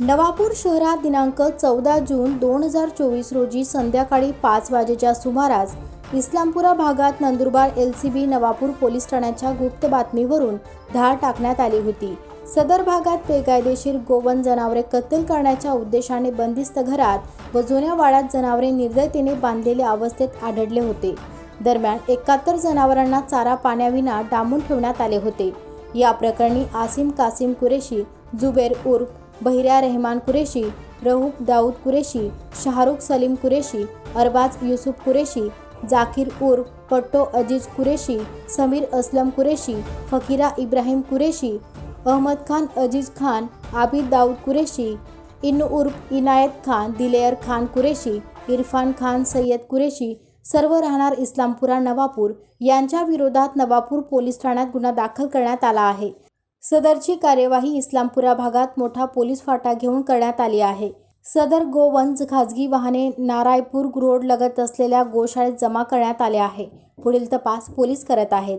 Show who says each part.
Speaker 1: नवापूर शहरात दिनांक चौदा जून दोन हजार चोवीस रोजी संध्याकाळी पाच वाजेच्या सुमारास इस्लामपुरा भागात Nandurbar L C B Navapur police ठाण्याच्या गुप्त बातमीवरून धाड टाकण्यात आली होती. सदर भागात बेकायदेशीर गोवन जनावरे कत्तल करण्याच्या उद्देशाने बंदिस्त घरात व जुन्या वाड्यात जनावरे निर्दयतेने बांधलेल्या अवस्थेत आढळले होते. दरम्यान एकाहत्तर जनावरांना चारा पाण्याविना डांबून ठेवण्यात आले होते. या प्रकरणी आसिम कासिम कुरेशी जुबेर उर्फ बहिऱ्या रेहमान कुरेशी रहूब दाऊद कुरेशी शाहरुख सलीम कुरेशी अरबाज युसुफ कुरेशी जाकीर उर्फ पट्टो अजीज कुरेशी समीर असलम कुरेशी फकीरा इब्राहिम कुरेशी अहमद खान अजीज खान आबिद दाऊद कुरेशी इन उर्फ इनायत खान दिलेअर खान कुरेशी इरफान खान सय्यद कुरेशी सर्व राहणार इस्लामपुरा नवापूर यांच्या विरोधात नवापूर पोलीस ठाण्यात गुन्हा दाखल करण्यात आला आहे. सदरची कार्यवाही इस्लामपुरा भागात मोठा पोलीस फाटा घेऊन करण्यात आली आहे. सदर गोवंश खाजगी वाहने नारायपूर रोड लगत असलेल्या गोशाळेत जमा करण्यात आले आहे. पुढील तपास पोलीस करत आहेत.